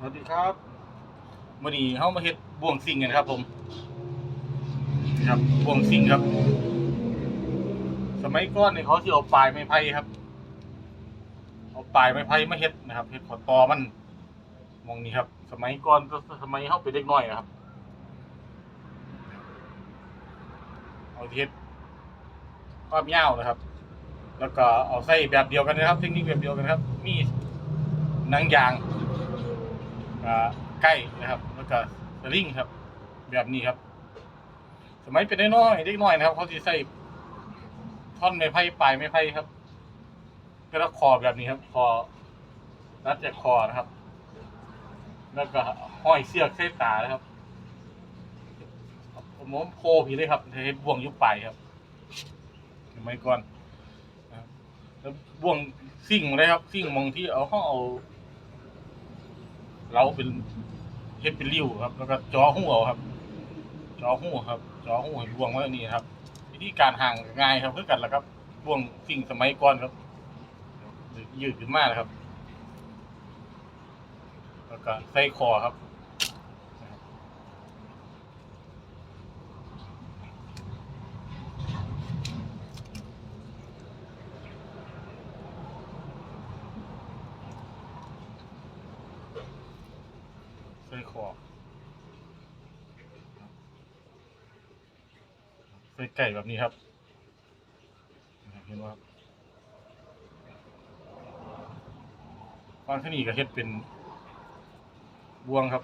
สวัสดีครับมื่อนี้เฮามาเฮ็ดบ่วงซิงกันครับ ผมนะครับบ่วงซิงครับ สมัยก่อนเนี่ยเขาสิเอาปลายไม้ไผ่ครับ เอาปลายไม้ไผ่มาเฮ็ดนะครับเฮ็ดขอตอมันมองนี้ครับ สมัยก่อนสมัยเฮาเป็นเด็กน้อยนะครับ เอาเฮ็ดความยาวนะครับ แล้วก็เอาใส่แบบเดียวกันนะครับเทคนิคแบบเดียวกันครับ มีหนังยาง อ่าใกล้นะครับ แล้วก็สลิงครับ แบบนี้ครับ สมัยเป็นน้อยๆเด็กน้อยนะครับ เขาจะใส่ท่อนไม้ไผ่ปลายไม้ไผ่ครับก็แล้วคอแบบนี้ครับ คอรัดจากคอนะครับ แล้วก็ห้อยเสือกเส้นตานะครับผมว่าโพผีเลยครับเห็นบ่วงยุบไปครับสมัยก่อนแล้วบ่วงซิ่งเลยครับซิ่งมองที่เอาเขาเอา เราเป็นเฮ็ดเป็นริ้วครับ แล้วก็จอหูเอาครับ จอหูครับ จอหูให้บ่วงไว้นี่ครับ วิธีการห่างง่ายครับคือกันแหละครับบ่วงสิ่งสมัยก่อนครับ ยืดขึ้นมานะครับ แล้วก็ใส่คอครับ ส่ขอใส่ไก่แบบนี้ครับ เห็นว่าบฟังที่นี่ก็เฮ็ดเป็นบวงครับ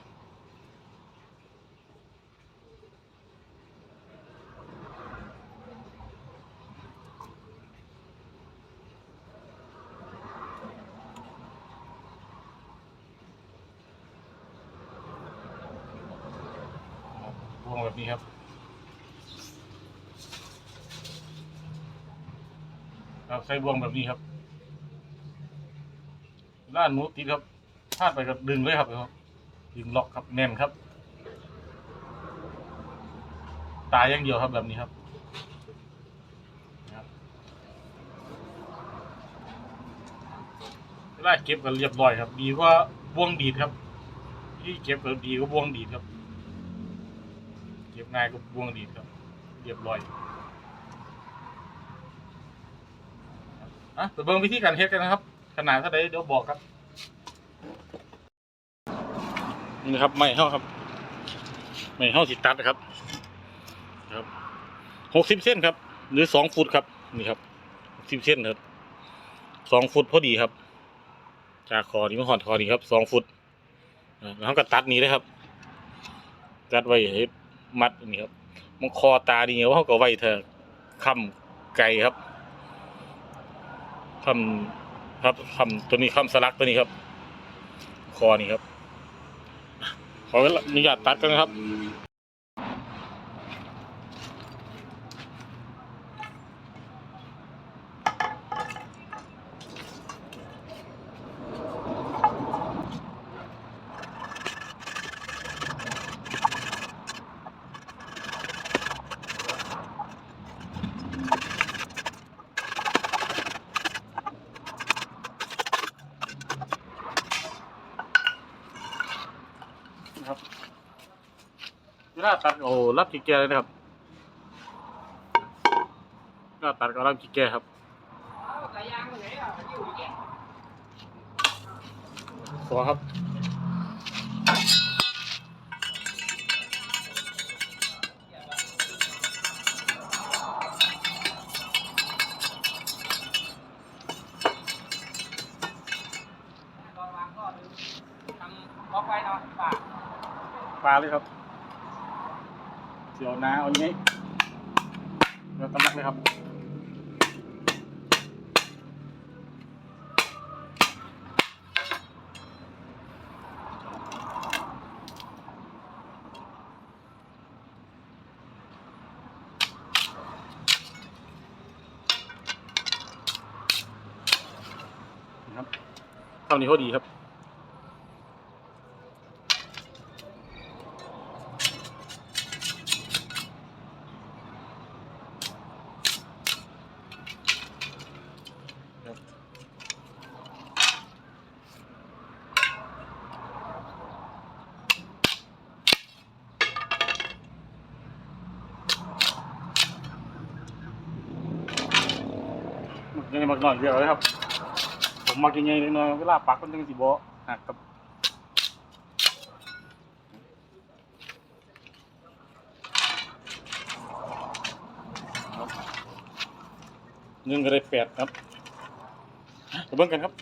วงแบบนี้ครับครับใส่บวงแบบนี้ครับด้านหนูติดครับพลาดไปกับดึงเลยครับครับ ดึงล็อกครับแน่นครับ ตายอย่างเดียวครับแบบนี้ครับนะครับเวลาเก็บกันเรียบร้อยครับ ดีกว่าบ่วงดีดครับ ที่เก็บก็ดีกว่าบ่วงดีดครับ เก็บง่ายก็บ่วงดีดครับ เรียบร้อย อะไปเบิ่งวิธีการเฮ็ดกันนะครับ ขนาดเท่าใดเดี๋ยวบอกครับ นี่ครับไม้เฮาครับไม้เฮาสิตัดนะครับ ครับหกสิบเส้นครับ หรือสองฟุตครับนี่ครับสิบเส้นครับสองฟุตพอดีครับ จากคอนี้มาหอดคอนี้ครับสองฟุตอ่าแล้วเราก็ตัดนี้เลยครับ ตัดไว้ให้มัดนนี้ครับมันคอตาดีเงี้ยว่าเขาก็ไว้เธอะคำไก่ครับ คำครับคำตัวนี้คำสลักตัวนี้ครับ คอนี่ครับ ขออนุญาตตัดกันนะครับเวลาตัดโอ้รับกี่ แกเลยนะครับเวลาตัดก็รับกี่แกครับขอครับบล็อกไว้เนาะฝากปลาเลยครับ เสียวนาเอางนี้เดี๋ยวตำลักเลยครับนะครับเท่านี้เขาดีครับ นอนเดียวเลยครับ ผมมักยังไงเลยนาะเวลาปักมันจังสิบ่หักครับครับเงินก็ได้แปดครับไปเบิ่งกันครับ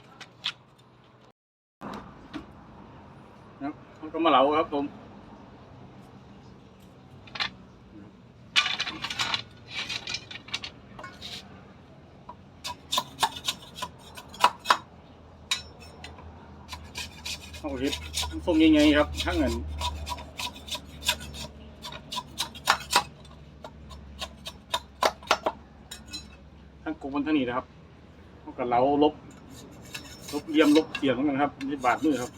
ครับมันก็มาเหลาครับผม โอเค ส้มยังไงครับทั้งเงินทั้งกบันทั้งนี้นะครับเท่ากับเราลบ ลบเลี่ยมลบเสียงเหมือนกันครับนี่บาดมือครับ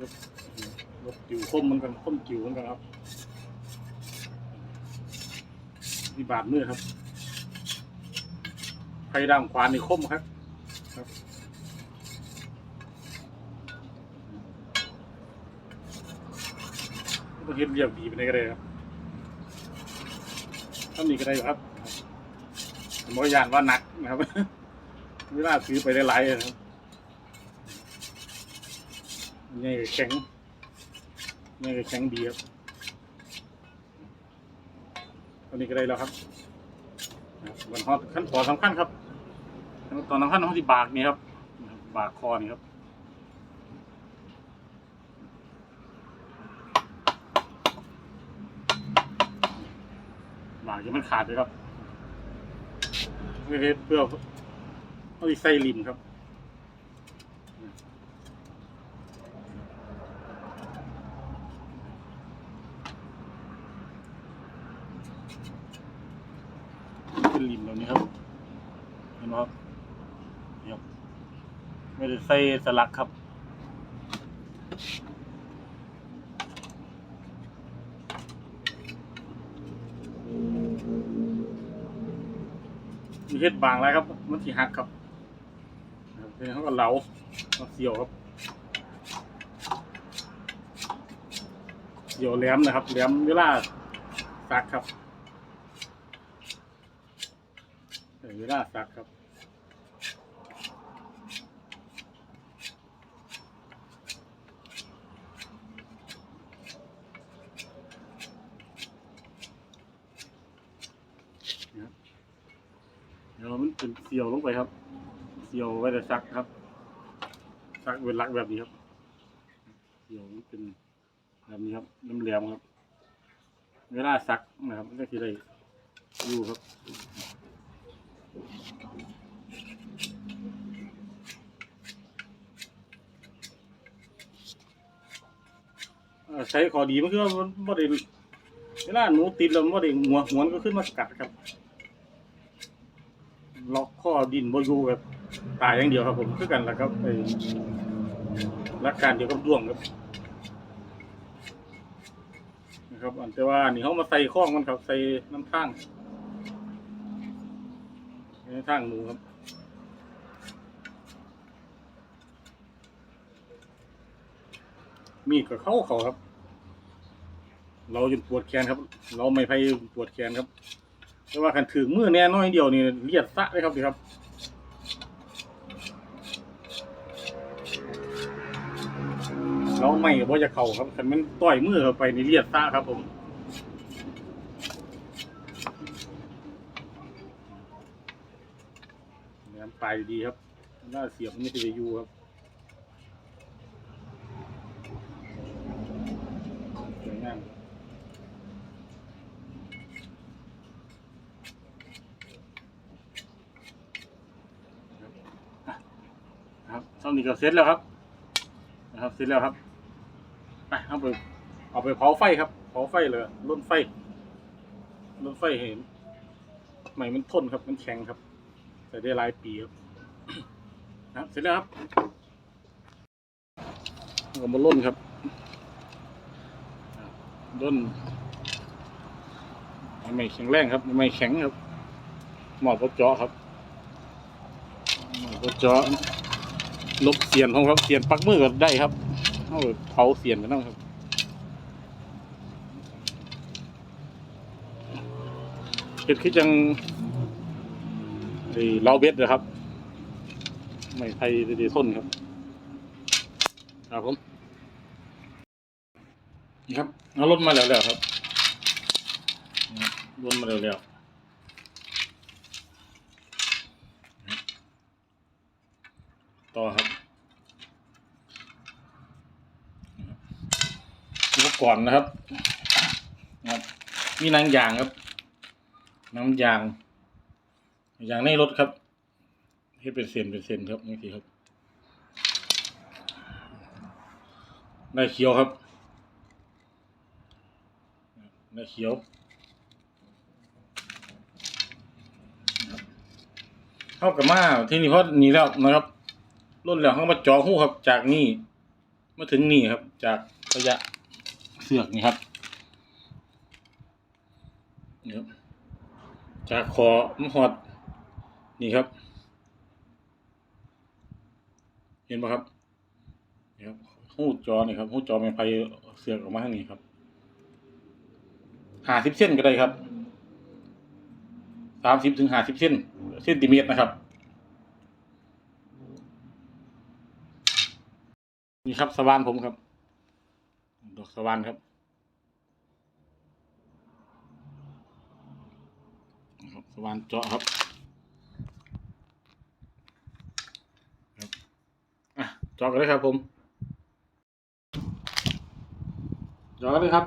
ลบลบจิ๋วคมเหมือนกันคมจิ๋วเหมือนกันครับนี่บาดมือครับไฟดำขวานนี่คมครับ ครับ ต้อง เฮ็ดเรียบดีไปได้ก็ได้ครับทำนี่ก็ได้อยู่ครับผมอยานว่าหนักนะครับเวลาซื้อไปได้หลายๆนะครับนี่ก็แข็งนี่ก็แข็งดีครับตอนนี้ก็ได้แล้วครับวันฮอดขั้นตอนสำคัญครับขั้นตอนสำคัญของที่บากนี่ครับ บากคอนี่ครับ หมากจะมันขาดเลยครับเพื่อเพื่อาไปใส่ริมครับเป็นริมแบบนี้ครับเห็นไหมครับไม่ได้ใส่สลักครับ เฮ็ดบางแล้วครับ มันสีหักครับเป็นเขาก็เหลาเสียวครับเสียวแหลมนะครับแหลมเวลาซักครับเออเวลาซักครับ เป็นเสียวลงไปครับ เสียวไว้แต่ซักครับ ซักเป็นลักแบบนี้ครับ เสียวเป็นแบบนี้ครับแหลมครับเวลาซักนะครับก็คือได้อยู่ครับใช้ขอดีมันคือว่ามันบ่ได้เวลาหนูติดแล้วมันบ่ได้หัวหัวนก็ขึ้นมากัดครับ ล็อกข้อดินบอยู่แบบตายอย่างเดียวครับผมคือกันแล้วครับไอ้รักการเดียวกับดวงครับนะครับอันแต่ว่านี่เขามาใส่ข้องมันครับ ใส่น้ำข้างน้ำข้างหนูครับมีดกับเข้าเขาครับ เราจนปวดแขนครับ เราไม่ไปปวดแขนครับ แต่ว่าคันถึงมือแน่น้อยเดียวนี่เลียดซะเลยครับดีครับเราไม่บ่จะเข่าครับคันมันต่อยมือเข้าไปนี่เลียดซะครับผมแหลมปลายดีครับ น่าเสียบไม่ได้อยู่ครับสวยงาม ครับช่องนี้ก็เสร็จแล้วครับ นะครับ เสร็จแล้วครับไปเอาไปเอาไปเผาไฟครับ เผาไฟเลยร่นไฟร่นไฟเห็นใหม่มันทนครับมันแข็งครับใส่ได้หลายปีครับนะครับเสร็จแล้วครับเอามาล่นครับล่นไม่แข็งแรงครับไม่แข็งครับหมอดพดเจาะครับหมอดพดเจาะ ลบเสียนของครับเสียนปักมือก็ได้ครับเอาเผาเสียนกันนะครับเห็ดคือจังไอ้ล้อเบ็ดนะครับ ไม่ไทยดีทนครับครับผมนี่ครับเอารถมาแล้วแล้วครับนี่ครับรถมาแล้วแล้วต่อครับอุป กรณ์นะครับนะครับ มีหนังยางครับน้ำยาง ยางในรถครับให้เป็นเส้นเป็นเส้นครับนี่สิครับ ได้เขียวครับ ได้เขียวเข้ากับมาที่นี่เพราะนี่แล้วนะครับรุ่นแล้วเข้ามาเจอหูครับ จากนี่มาถึงนี่ครับ จากระยะ สือกนี่ครับนี่ครับ จากคอมหอด นี่ครับ เห็นปะครับนี่ครับหูจอนี่ครับหูจอเป็นไฟเสือกออกมาทางนี้ครับห้าสิบเส้นก็ได้ครับสามสิบถึงห้าสิบเส้นเซนติเมตรนะครับนี่ครับสว่านผมครับ ดอกสว่านครับนะครับสว่านเจาะครับอะเจาะกันเลยครับผมเจาะกันเลยครับ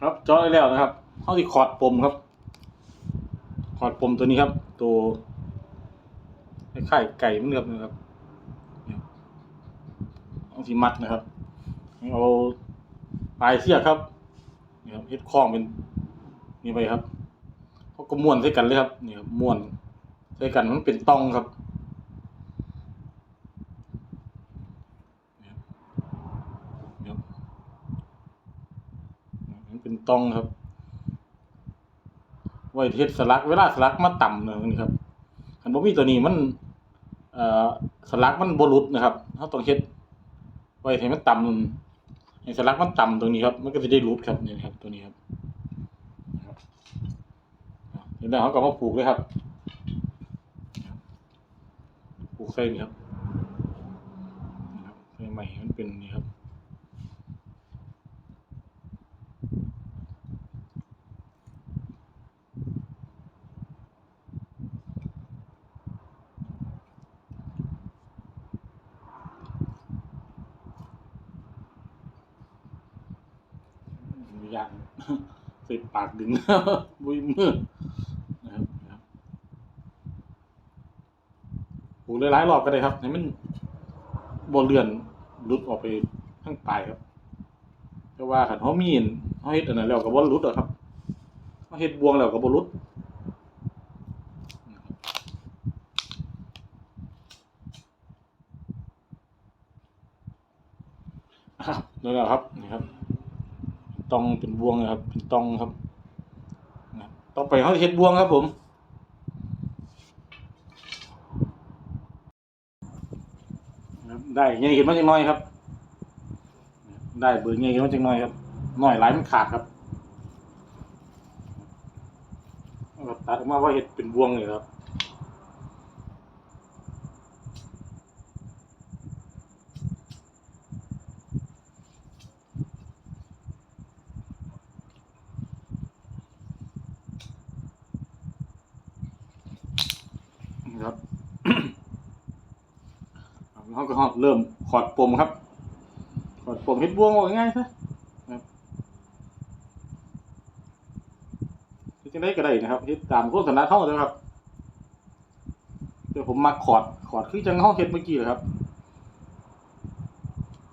ครับเจาะได้แล้วนะครับเข้าที่คอร์ดปมครับคอร์ดปมตัวนี้ครับ ตัวคล้ายไก่เหมันครับนะครับ เอาที่มัดนะครับเอาปลายเสียครับนี่ครับเฮ็ดคล้องเป็นนี่ไปครับเขาก็ม้วนใส่กันเลยครับนี่ครับม้วนใส่กันมันเป็นตองครับนี่ครับมันเป็นตองครับ ไว้เทศสลัก เวลาสลักมาต่ำเนยนี่ครับคันบ่มีตัวนี้มันเอ่อสลักมันบ่หลุดนะครับเราต้องเฮ็ด ไว้ให้มันต่ำให้สลักมันต่ำตรงนี้ครับ มันก็จะได้รูปครับนี่ครับ ตัวนี้ครับนะครับเดี๋ยวเขาก็มาผูกเลยครับผูกเส้นี่ครับใหม่มันเป็นนี่ครับ ยากใส่ปากดึงบุยมือนะครับนะครับผูหลายๆรอบก็ได้ครับให้มันบนเลื่อนหลุดออกไปทั้งปลายครับแต่ว่าขันเขามีนเขาเฮ็ดอันนั้นแล้วก็บ่หลุดหรอครับเขาเฮ็ดบวงแล้วก็บ่หลุดนะครับแล้วแล้วครับนี่ครับ ตองเป็นบวงนะครับ เป็นตองครับต่อไปเขาเฮ็ดบวงครับผมได้เงี้ยเห็นมาจังน้อยครับ ได้เบอร์เงี้ยเห็นมาจังน้อยครับน้อยหลายมันขาดครับตัดออกมาว่าเห็ดเป็นบวงเลยครับ เขาก็เริ่มขอดปมครับ ขอดปมเฮ็ดบวงออกง่ายซะครับจังได้ก็ได้นะครับเฮ็ดตามโฆษณาเข้าเลยครับเดี๋ยวผมมาขอดขอดคือจังห้องเฮ็ดเมื่อกี้เลยครับ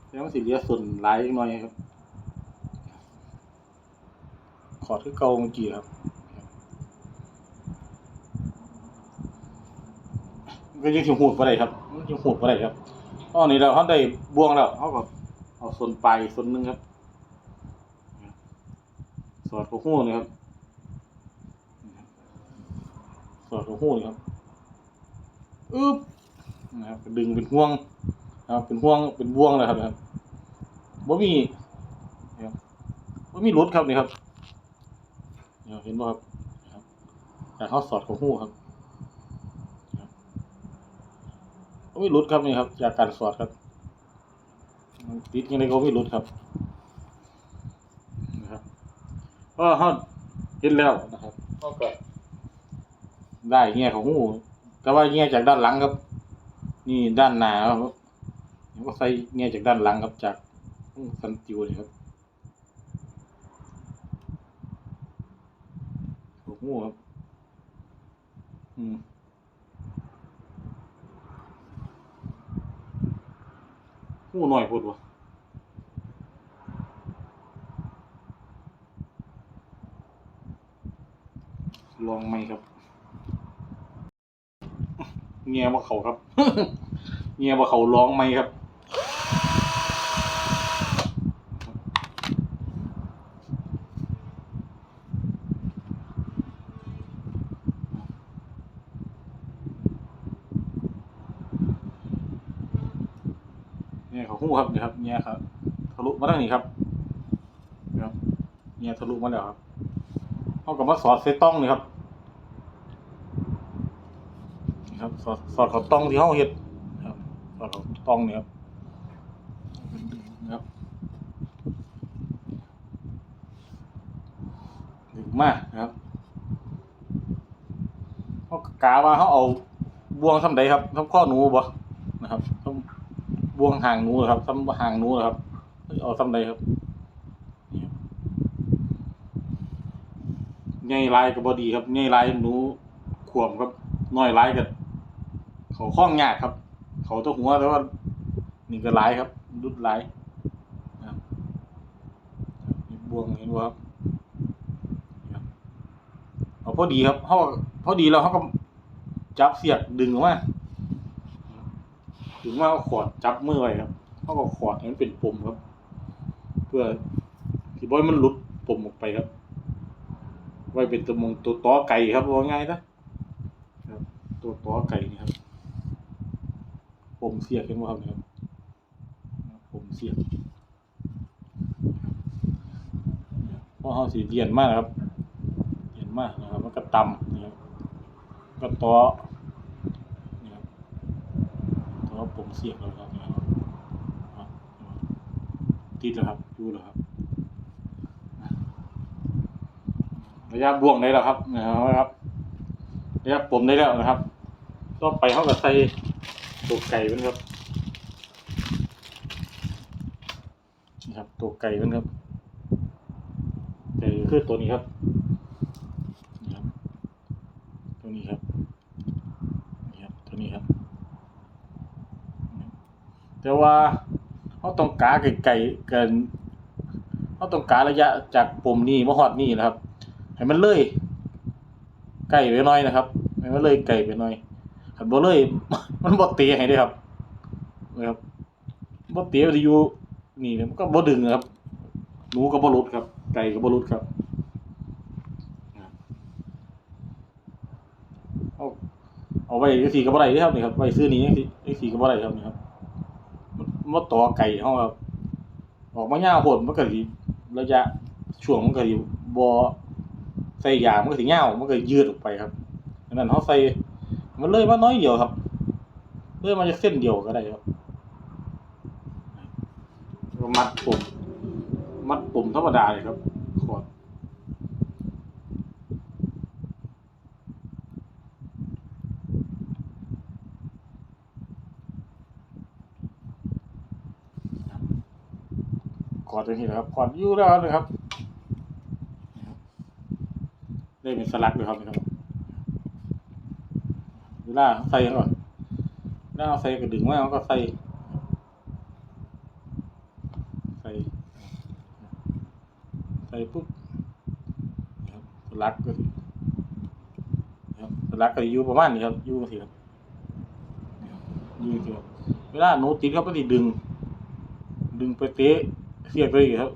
แล้วมันสิเหลือส่วนหลายหน่อยครับ ขอดคือเก่าเมื่อกี้ครับก็ยังถึงหูดบ่ได้ครับมันยังหูดบ่ได้ครับ อ๋อนี่เราเขาได้บวงแล้วเขาก็เอาส่วนปลายส่วนหนึ่งครับสอดกับหูนี่ครับสอดกับหูนี่ครับอึ๊บนะครับดึงเป็นห่วงนะครับเป็นห่วงเป็นบวงเลยครับนะครับบ่มีนะครับบ่มีหลุดครับนี่ครับเห็นบ่ครับนะครับแต่เขาสอดของหูครับ โอ้ยหลุดครับนี่ครับ จากการสอดครับติดยังไงก็ไม่หลุดครับนะครับก็เขาเห็นแล้วนะครับเขาก็ได้เงี้ยของหูแต่ว่าเงี้ยจากด้านหลังครับ นี่ด้านหน้าครับแล้วก็ใส่เงี้ยจากด้านหลังครับจากสันติวนี่ครับหัวงูครับ อืม งูหน่อยพูดวะลองไหมครับ เงียบว่าเขาครับ เงียบว่าเขาร้องไหมครับ เนี่ยเขาหู้ครับเนี่ยครับเนี่ยครับทะลุมาทางนี้ครับนครับเนี่ยทะลุมาแล้วครับเขากับมาสอดเซต้องนี่ครับนี่ครับสอดสอดเขาต้องที่เขาเห็ดครับสอดเขาต้องนี่ครับนะครับดึงมากนะครับเขากาว่าเขาเอาบวงทำใดครับทำข้อหนูบ่ วงห่างหนูเหรอครับซ้ำห่างหนูเหรอครับเอาซ้ำใดครับนี่ครับใหญ่ลายกับบอดีครับใหญ่ลายหนูขวมครับน้อยลายกับเขาคล้องยากครับ เขาตัวหัวแต่ว่านี่ก็ลายครับดุดลายนะครับมีบ่วงเห็นบ่ครับนี่ครับเอาพอดีครับเขาพอดีแล้วเขาก็จับเสียกดึงออกมา ถึงว่าเอาขอดจับมือไว้ครับเขาก็ขอดให้มันเป็นปุ่มครับ เพื่อที่บอยมันหลุดปุ่มออกไปครับ ไว้เป็นตัวมงตัวต้อไก่ครับว่าง่ายนะครับ ตัวต้อไก่นี่ครับปุ่มเสียบเห็นไหมครับเนี่ยครับปุ่มเสียบเพราะเขาสีเรียนมากนะครับเรียนมากนะครับ มันก็ต่ำนะครับก็ต้อนี่ครับ แต่ว่า ผมเสียบแล้วครับเนี่ยครับติดแล้วครับดูแล้วครับระยะบ่วงได้แล้วครับนะครับระยะผมได้แล้วนะครับก็ไปเข้ากับใส่ตัวไก่เป็นครับนี่ครับตัวไก่เป็นครับไก่คือตัวนี้ครับนี่ครับ ตัวนี้ครับนี่ครับตัวนี้ครับ แต่ ว่าเขาต้องกาไกลๆกันเขาต้องการะยะจากปุ่มนี้มาฮอดนี่นะครับ ให้มันเลยไกลไปหน่อยนะครับให้มันเลยไกลไปหน่อยคันบ่เลยมันบ่เตะให้เด้อครับนะครับบ่เตะมันสิอยู่นี่เนี่ยมันก็บ่ดึงนะครับหนูก็บ่หลุดครับ ไก่ก็บ่หลุดครับเอาเอาไว้จังซี่ก็บ่ได้เด้ครับนี่ครับไว้ซื้อนี้จังซี่จังซี่ก็บ่ได้ครับนี่ครับ มาต่อไก่เฮาครับออกมายาวโหดมันก็สิระยะช่วงมันก็สิบ่ใส่ยามันก็สิยาวมันก็ยืดออกไปครับดังนั้นเฮาใส่มันเลยมาน้อยเดียวครับเลยมาจะเส้นเดียวก็ได้ครับมัดปุ่มมัดปุ่มธรรมดาเลยครับขอดข อดตัวนี้นะครับขอดอยู่แล้วนะครับได้เป็นสลักเลยครับนะครับเวลาใส่ก่อนเวลาเอาใส่ก็ดึงมาเขาก็ใส่ ใส่ ใส่ปุ๊บสลักก็สิครับสลักก็อยู่ประมาณนี้ครับอยู่สิครับอยู่สิครับเวลาหนูติดเขาก็สิดึง ดึงไปเตะ เสียบไปอีกครับ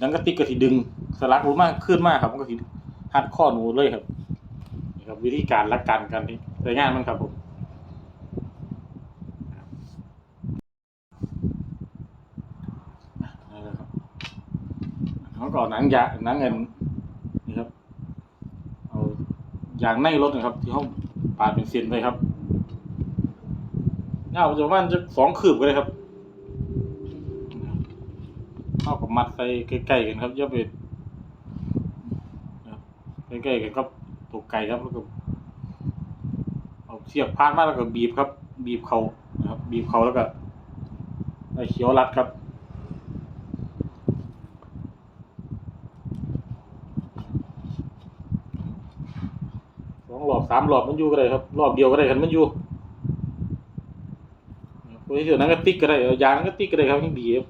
ดังกระติกก็สิดึงสลักลงมากขึ้นมากครับมันก็สิหัดข้อหนูเลยครับนี่ครับ วิธีการรักกันกันที่ใช้งานมันครับผมนี่และครับก็เอาหนังยาหนังเงินนี่ครับเอายางในรถนะครับ ที่เขาปาดเป็นเส้นไว้ครับเงาจะประมาณจะสองคืบก็ได้ครับ เขากับมัดใส่ใกล้ๆกันครับอย่าไปใกล้ๆกันก็ตกไก่ครับแล้วก็เอาเสียบพาดมาแล้วก็บีบครับ บีบเขานะครับ บีบเขาแล้วก็ไอ้เขียวรัดครับสองรอบสามรอบมันอยู่ก็ได้ครับรอบเดียวก็ได้ครับมันอยู่ตัวที่เสือนั้นก็ติ๊กก็ได้ยางก็ติ๊กก็ได้ครับยังดีครับ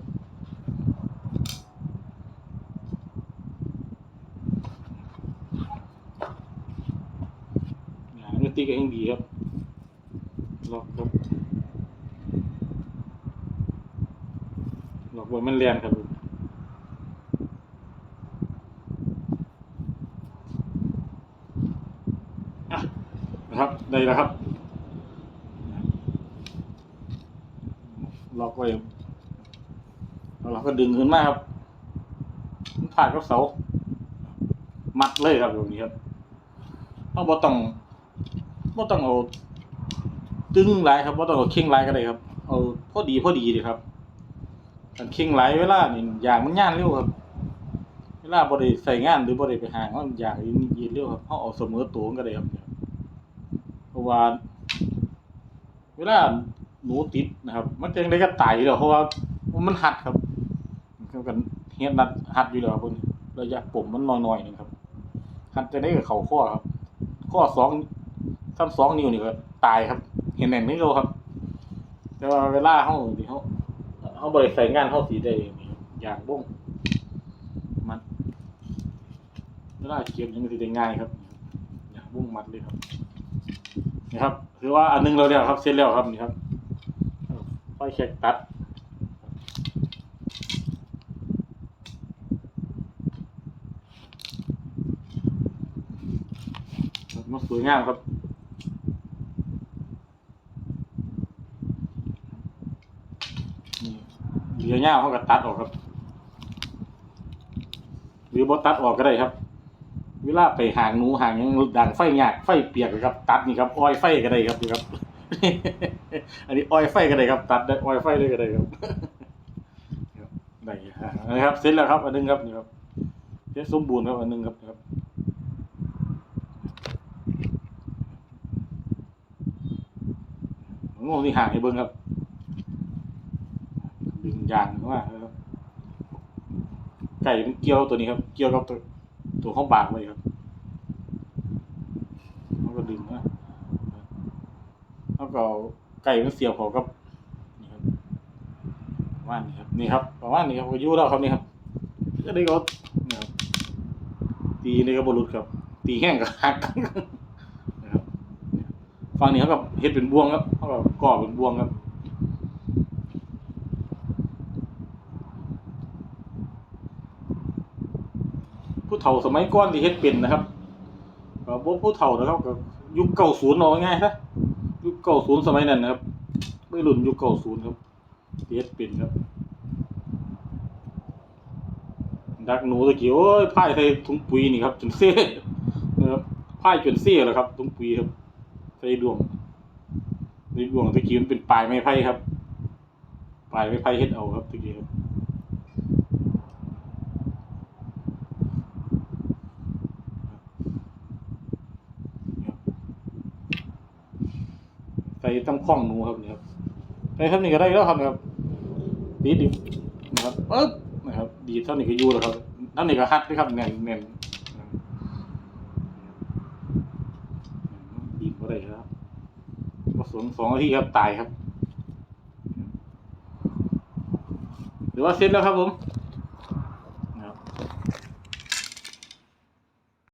ยางนั้นก็ติ๊กก็ยังดี ครับล็อกครับล็อกไว้มันเรียนครับอะนะครับได้แล้วครับล็อกไว้เราก็ดึงขึ้นมาครับผ่านกับเสา มัดเลยครับแบบนี้ครับเราบ่ต้อง บ่ต้องเอาตึงหลายครับบ่ต้องเอาเข่งหลายก็ได้ครับ เอาพอดีพอดีดีครับการเข่งหลายเวลานี่อย่างมันย่านเร็วครับ เวลาบ่ได้ใส่งานหรือบ่ได้ไปหางมันอย่างยืดเร็วครับเฮาเอาเสมอตัวมันก็ได้ครับเพราะว่า เวลาหนูติดนะครับ มันจังได้ก็ตายอยู่แล้วเพราะว่ามันหัดครับกันเฮ็ดนัดหัดอยู่แล้วเพิ่นระยะผมมันน้อยๆนึงครับหัดจะได้กับเข่าข้อครับ ข้อสอง ซ้ำสองนิ้วนี่ก็ตายครับ เห็นแน่นนี่เราครับ แต่ว่าเวลาเฮาที่เฮาเฮาบ่ได้ใส่งานเฮาสิได้อย่างบ้งมันเวลาเก็บยังสิได้ง่ายครับ อย่างบ้งมัดเลยครับนี่ครับถือว่าอันหนึงเราแล้วครับเสร็จแล้วครับนี่ครับไฟแช็กตัดมันสวยงามครับ นี่เหลือเงาเขาก็ตัดออกครับ หรือบ่ตัดออกก็ได้ครับ เวลาไปห่างหนูห่างยังด่างไฟหยากไฟเปียกครับ ตัดนี่ครับอ้อยไฟก็ได้ครับนี่ครับ อันนี้อ้อยไฟก็ได้ครับ ตัดได้อ้อยไฟเลยก็ได้ครับครับได้นะครับเสร็จแล้วครับ อันนึงครับนี่ครับเสร็จสมบูรณ์ครับอันนึงครับครับงงที่ห่างให้เบิ่งครับ ดึงยางว่าไก่มันเกี่ยวตัวนี้ครับ เกี่ยวกับตัวตัวข้องบางไว้ครับแล้วก็ดึงนะแล้วก็ไก่มันเสียบเขากับนี่ครับประมาณนี้ครับนี่ครับประมาณนี้ครับก็ยู่แล้วครับนี่ครับก็ได้ก็นี่ครับตีนี่ก็บรุษครับ ตีแห้งกับหักนะครับฝั่งนี้เขากับเฮ็ดเป็นบ่วงครับเขากับก่อเป็นบ่วงครับ ผู้เฒ่าสมัยก่อนที่เฮ็ดเป็นนะครับก็บ่ผู้เฒ่านะครับก็ยุคเก่าศูนย์เอาง่ายๆซะยุคเก่าศูนย์สมัยนั้นนะครับไม่รุ่นยุคเก่าศูนย์ครับที่เฮ็ดเป็นครับ ดักหนูตะกี้โอ้ยพ่ายใส่ถุงปุ๋ยนี่ครับจนเซ่นะครับพ่ายจนเซ่แล้วครับถุงปุ๋ยครับใส่ดวงในดวงตะกี้มันเป็นปลายไม้ไผ่ครับปลายไม้ไผ่เฮ็ดเอาครับตะกี้ครับ ใส่ตั้งข้องหนูครับนี่ครับใส่เท่านี้ก็ได้แล้วครับนะครับดีดนะครับปึ๊บนะครับ ดีเท่านี้ก็อยู่แล้วครับเท่านี้ก็ฮัดด้ครับแน่นแน่นดีก็ได้ครับผสมสองนาทีครับตายครับหรือว่าเสร็จแล้วครับผม